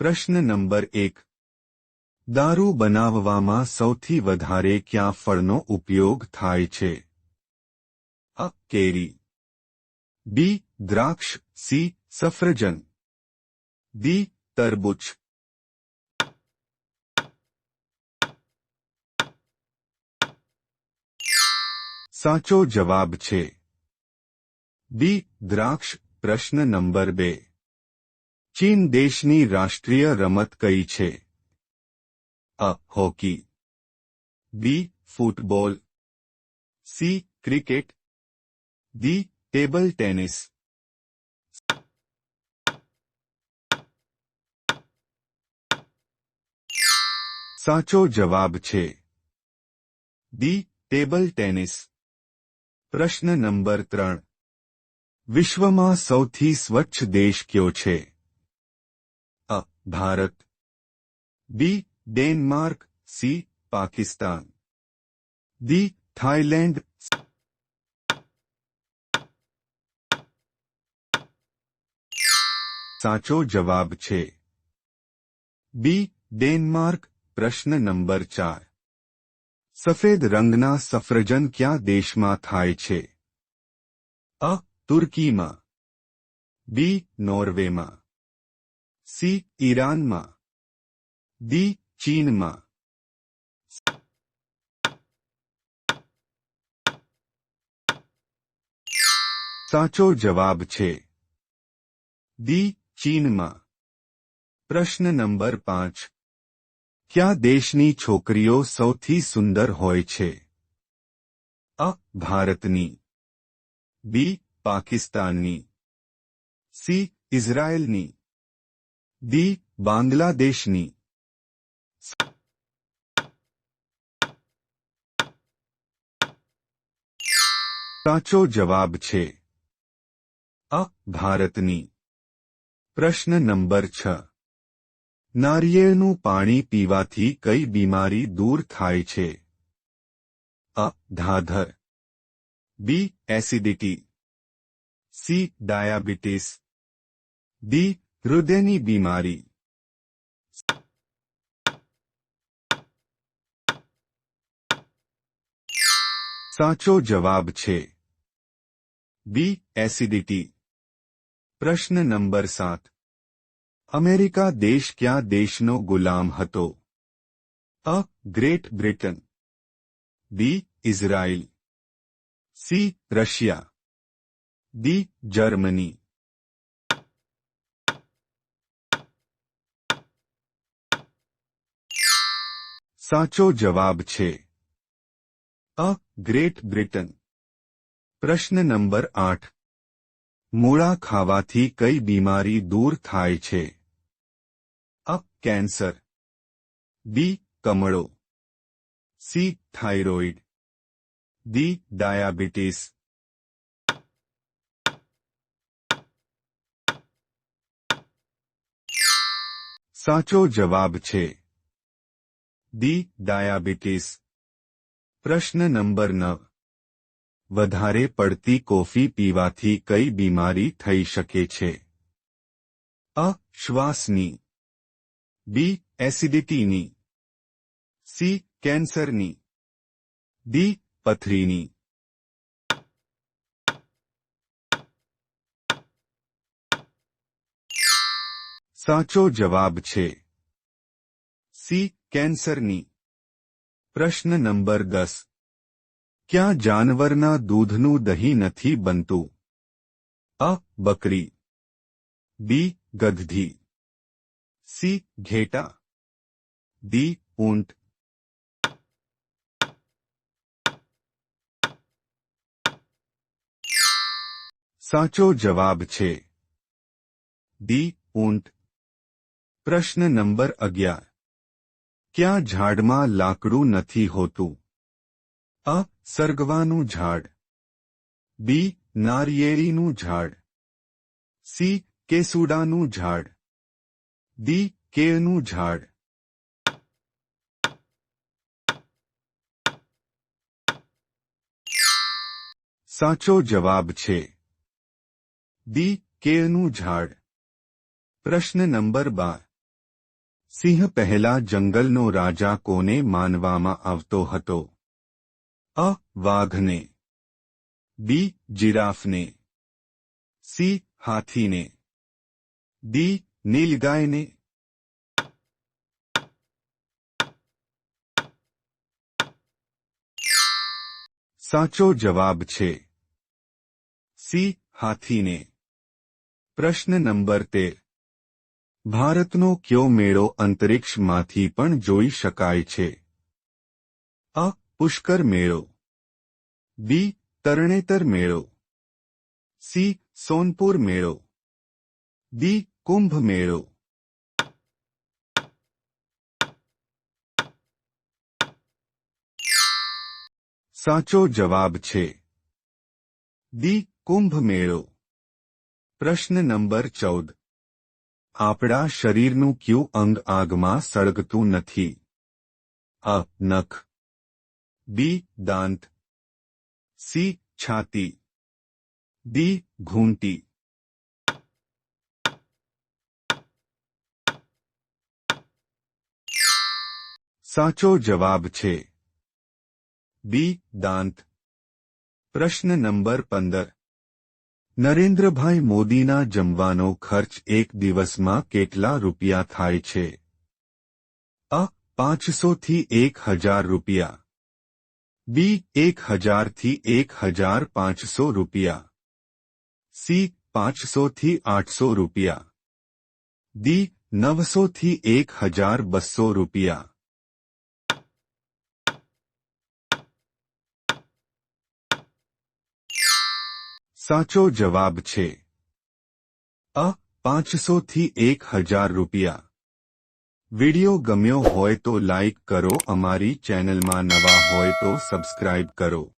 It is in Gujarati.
પ્રશ્ન નંબર એક. દારૂ બનાવવામાં સૌથી વધારે ક્યાં ફળનો ઉપયોગ થાય છે? અ. કેરી. બી. દ્રાક્ષ. સી. સફરજન. ડી. તરબૂચ. સાચો જવાબ છે. બી. દ્રાક્ષ. પ્રશ્ન નંબર બે. ચીન દેશની રાષ્ટ્રીય રમત કઈ છે? અ, hockey, B, football, C, cricket, D, table tennis. સાચો જવાબ છે. D table tennis. પ્રશ્ન નંબર ત્રણ. વિશ્વમાં સૌથી સ્વચ્છ દેશ કયો છે? અ Bharat B Denmark C Pakistan D Thailand સાચો જવાબ છે બી ડેનમાર્ક પ્રશ્ન નંબર ચાર સફેદ રંગના સફરજન ક્યાં દેશમાં થાય છે અ તુર્કીમાં બી નોર્વેમાં સી ઈરાનમાં ડી ચીનમાં સાચો જવાબ છે ડી ચીનમાં પ્રશ્ન નંબર પાંચ ક્યાં દેશની છોકરીઓ સૌથી સુંદર હોય છે અ ભારતની બી પાકિસ્તાનની સી ઇઝરાયેલની ડી બાંગ્લાદેશની. સાચો જવાબ છે. અ, ભારતની. પ્રશ્ન નંબર છ. નારિયેળનું પાણી પીવાથી કઈ બીમારી દૂર થાય છે? અ, ધાધર. B, acidity. C, diabetes. D હૃદયની બીમારી સાચો જવાબ છે બી એસિડિટી પ્રશ્ન નંબર સાત અમેરિકા દેશ ક્યાં દેશનો ગુલામ હતો અ Great Britain B Israel C Russia D Germany સાચો જવાબ છે. અ, ગ્રેટ બ્રિટન. પ્રશ્ન નંબર આઠ. મૂળા ખાવાથી કઈ બીમારી દૂર થાય છે? અ, cancer. B, કમળો. C, thyroid. D diabetes. સાચો જવાબ છે. D diabetes. પ્રશ્ન નંબર નવ. વધારે પડતી કોફી પીવાથી કઈ બીમારી થઈ શકે છે? અ, શ્વાસની. બી, એસિડિટીની. સી, કેન્સરની. ડી, પથરીની. સાચો જવાબ છે. સી કેન્સરની પ્રશ્ન નંબર દસ ક્યાં જાનવરના દૂધનું દહીં નથી બનતું અ બકરી બી ગધધી સી ઘેટા ડી ઊંટ સાચો જવાબ છે ડી ઊંટ પ્રશ્ન નંબર અગિયાર ક્યાં ઝાડમાં લાકડું નથી હોતું? અ, સરગવાનું ઝાડ. બી, નારિયેળીનું ઝાડ. સી, કેસુડાનું ઝાડ. ડી, કેળનું ઝાડ. સાચો જવાબ છે. ડી કેળનું ઝાડ. પ્રશ્ન નંબર બાર. સિંહ પહેલા જંગલનો રાજા કોને માનવામાં આવતો હતો અ વાઘને બી જીરાફને સી હાથીને ડી નીલગાયને સાચો જવાબ છે સી હાથીને પ્રશ્ન નંબર તેર ભારતનો કયો મેળો અંતરિક્ષમાંથી પણ જોઈ શકાય છે? અ. પુષ્કર મેળો. બી. તરણેતર મેળો. સી. સોનપુર મેળો. ડી. કુંભ મેળો. સાચો જવાબ છે. દી કુંભ મેળો. પ્રશ્ન નંબર ચૌદ. આપણા શરીરનું ક્યુ અંગ આગમાં સળગતું નથી? અ. નખ. બી. દાંત. સી. છાતી. દી ઘૂંટી. સાચો જવાબ છે. બી. દાંત. પ્રશ્ન નંબર પંદર. નરેન્દ્રભાઈ મોદીના જમવાનો ખર્ચ એક દિવસમાં કેટલા રૂપિયા થાય છે? અ, પાંચસોથી એક હજાર રૂપિયા. બી, એક હજારથી એક હજાર પાંચસો રૂપિયા. સી, પાંચસોથી આઠસો રૂપિયા. ડી, નવસોથી એક હજાર બસો રૂપિયા. સાચો જવાબ છે. અ પાંચસોથી એક હજાર રૂપિયા. વિડિયો ગમ્યો હોય તો લાઇક કરો, અમારી ચેનલમાં નવા હોય તો સબસ્ક્રાઇબ કરો.